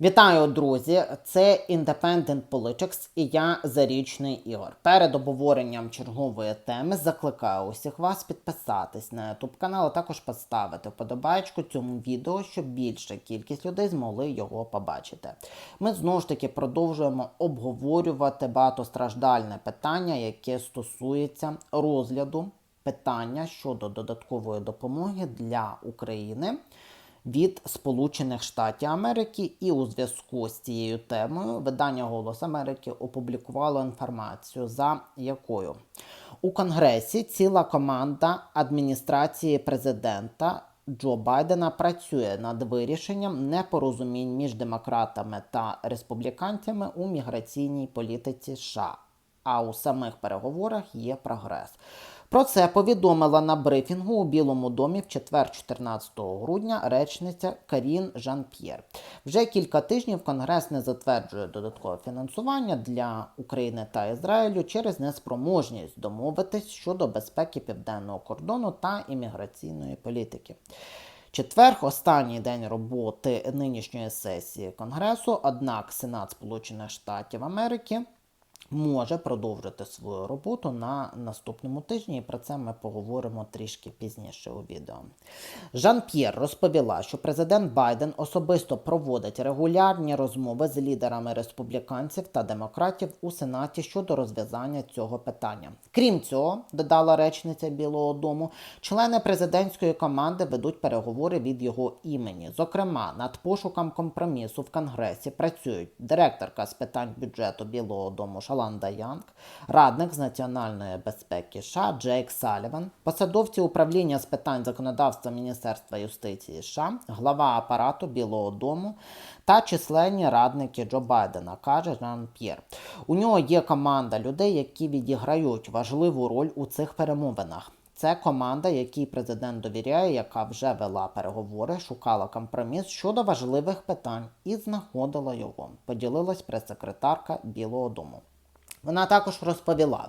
Вітаю, друзі! Це Independent Politics і я Зарічний Ігор. Перед обговоренням чергової теми закликаю усіх вас підписатись на YouTube канал, а також поставити вподобайку цьому відео, щоб більша кількість людей змогли його побачити. Ми знову ж таки продовжуємо обговорювати багатостраждальне питання, яке стосується розгляду питання щодо додаткової допомоги для України від Сполучених Штатів Америки, і у зв'язку з цією темою видання Голос Америки опублікувало інформацію, за якою у Конгресі ціла команда адміністрації президента. Джо Байдена працює над вирішенням непорозумінь між демократами та республіканцями у міграційній політиці США. А у самих переговорах є прогрес. Про це повідомила на брифінгу у Білому домі в четвер, 14 грудня, речниця Карін Жан-П'єр. Вже кілька тижнів Конгрес не затверджує додаткове фінансування для України та Ізраїлю через неспроможність домовитись щодо безпеки південного кордону та імміграційної політики. Четверг, останній день роботи нинішньої сесії Конгресу, однак Сенат Сполучених Штатів Америки може продовжити свою роботу на наступному тижні, і про це ми поговоримо трішки пізніше у відео. Жан П'єр розповіла, що президент Байден особисто проводить регулярні розмови з лідерами республіканців та демократів у Сенаті щодо розв'язання цього питання. Крім цього, додала речниця Білого Дому, члени президентської команди ведуть переговори від його імені. Зокрема, над пошуком компромісу в Конгресі працюють директорка з питань бюджету Білого Дому Шаланда Янг, радник з національної безпеки США Джейк Саліван, посадовці управління з питань законодавства Міністерства юстиції США, глава апарату Білого Дому та численні радники Джо Байдена, каже Жан П'єр. У нього є команда людей, які відіграють важливу роль у цих перемовинах. Це команда, якій президент довіряє, яка вже вела переговори, шукала компроміс щодо важливих питань і знаходила його. Поділилась прес-секретарка Білого Дому. Вона також розповіла,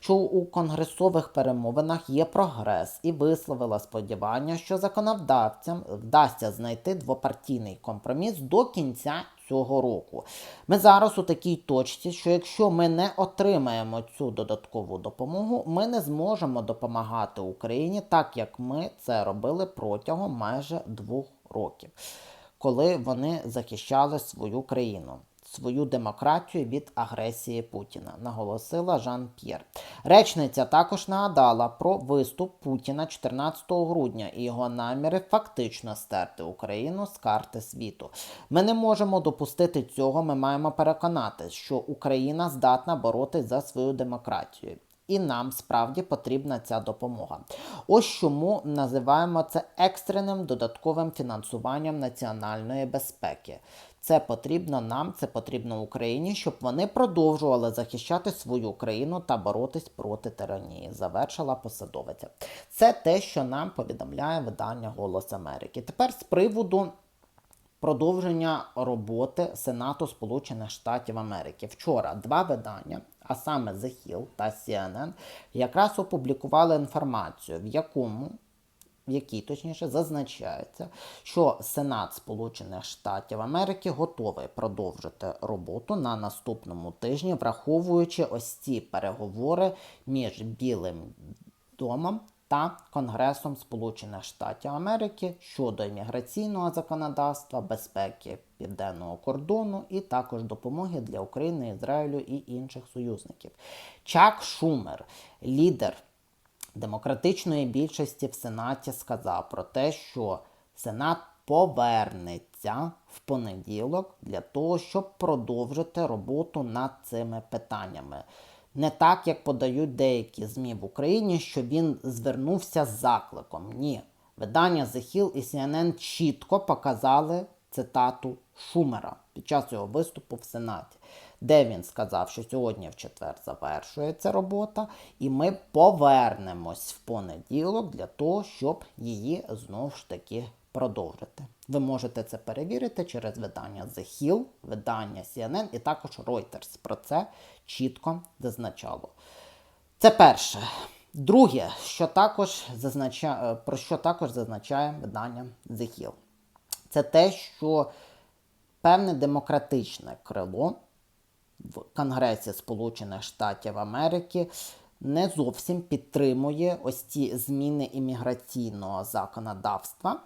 що у конгресових перемовинах є прогрес і висловила сподівання, що законодавцям вдасться знайти двопартійний компроміс до кінця цього року. Ми зараз у такій точці, що якщо ми не отримаємо цю додаткову допомогу, ми не зможемо допомагати Україні так, як ми це робили протягом майже двох років, коли вони захищали свою країну свою демократію від агресії Путіна, наголосила Жан П'єр. Речниця також нагадала про виступ Путіна 14 грудня і його наміри фактично стерти Україну з карти світу. Ми не можемо допустити цього. Ми маємо переконати, що Україна здатна боротись за свою демократію. І нам справді потрібна ця допомога. Ось чому називаємо це екстреним додатковим фінансуванням національної безпеки. Це потрібно нам, це потрібно Україні, щоб вони продовжували захищати свою країну та боротись проти тиранії. Завершила посадовиця. Це те, що нам повідомляє видання Голос Америки. Тепер з приводу. Продовження роботи Сенату Сполучених Штатів Америки. Вчора два видання, а саме The Hill та CNN, якраз опублікували інформацію, в якому в якій точніше зазначається, що Сенат Сполучених Штатів Америки готовий продовжити роботу на наступному тижні, враховуючи ось ці переговори між Білим домом. Та Конгресом Сполучених Штатів Америки щодо імміграційного законодавства, безпеки південного кордону і також допомоги для України, Ізраїлю і інших союзників. Чак Шумер, лідер демократичної більшості в Сенаті сказав про те, що Сенат повернеться в понеділок для того, щоб продовжити роботу над цими питаннями. Не так, як подають деякі ЗМІ в Україні, що він звернувся з закликом. Ні. Видання The Hill і CNN чітко показали цитату Шумера під час його виступу в Сенаті де він сказав, що сьогодні в четвер завершується робота, і ми повернемось в понеділок для того, щоб її знову ж таки продовжити. Ви можете це перевірити через видання The Hill, видання CNN і також Reuters. Про це чітко зазначало. Це перше. Друге, що також зазначає, про що також зазначає видання The Hill, це те, що певне демократичне крило в Конгресі Сполучених Штатів Америки не зовсім підтримує ось ці зміни імміграційного законодавства,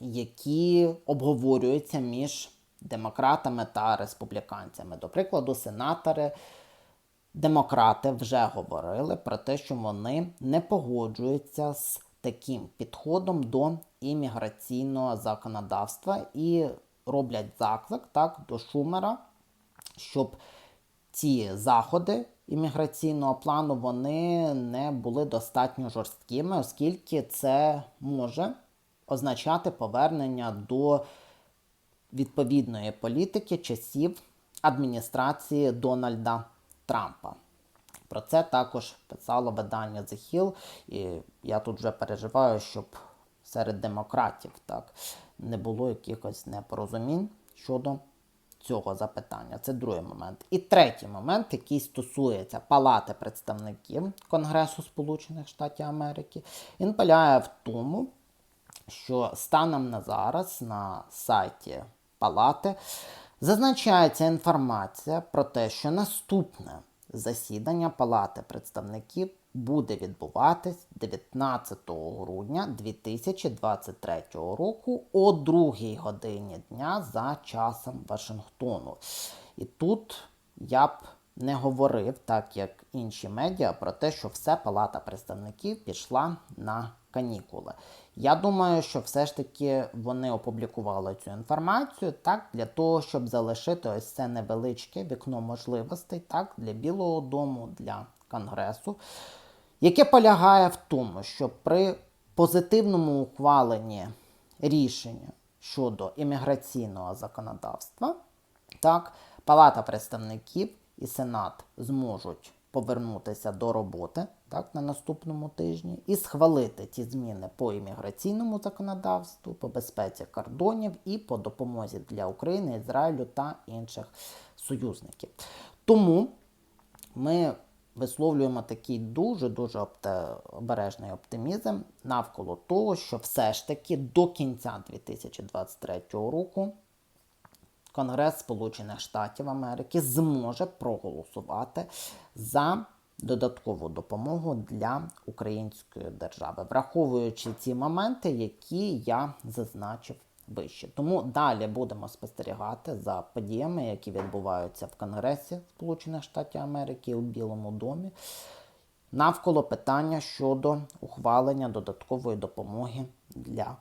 які обговорюються між демократами та республіканцями. До прикладу, сенатори. Демократи вже говорили про те, що вони не погоджуються з таким підходом до імміграційного законодавства і роблять заклик так до Шумера, щоб ці заходи імміграційного плану вони не були достатньо жорсткими, оскільки це може означати повернення до відповідної політики часів адміністрації Дональда Трампа. Про це також писало видання The Hill, і я тут вже переживаю, щоб серед демократів так не було якихось непорозумінь щодо цього запитання. Це другий момент. І третій момент, який стосується Палати представників Конгресу Сполучених Штатів Америки, він полягає в тому, що станом на зараз на сайті Палати зазначається інформація про те, що наступне засідання Палати представників буде відбуватись 19 грудня 2023 року о 2 годині дня за часом Вашингтону. І тут я б не говорив, так як інші медіа, про те, що все Палата представників пішла на канікули. Я думаю, що все ж таки вони опублікували цю інформацію так для того, щоб залишити ось це невеличке вікно можливостей так для Білого Дому, для Конгресу, яке полягає в тому, що при позитивному ухваленні рішення щодо імміграційного законодавства, так, Палата представників і Сенат зможуть повернутися до роботи так, на наступному тижні і схвалити ті зміни по імміграційному законодавству, по безпеці кордонів і по допомозі для України, Ізраїлю та інших союзників. Тому ми висловлюємо такий дуже-дуже обережний оптимізм навколо того, що все ж таки до кінця 2023 року Конгрес Сполучених Штатів Америки зможе проголосувати за додаткову допомогу для української держави, враховуючи ці моменти, які я зазначив вище. Тому далі будемо спостерігати за подіями, які відбуваються в Конгресі Сполучених Штатів Америки у Білому домі. Навколо питання щодо ухвалення додаткової допомоги для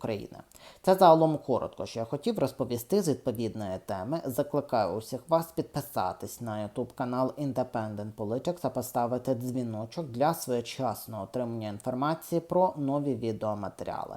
України. Це загалом коротко, що я хотів розповісти з відповідної теми. Закликаю усіх вас підписатись на YouTube канал Independent Politics та поставити дзвіночок для своєчасного отримання інформації про нові відеоматеріали.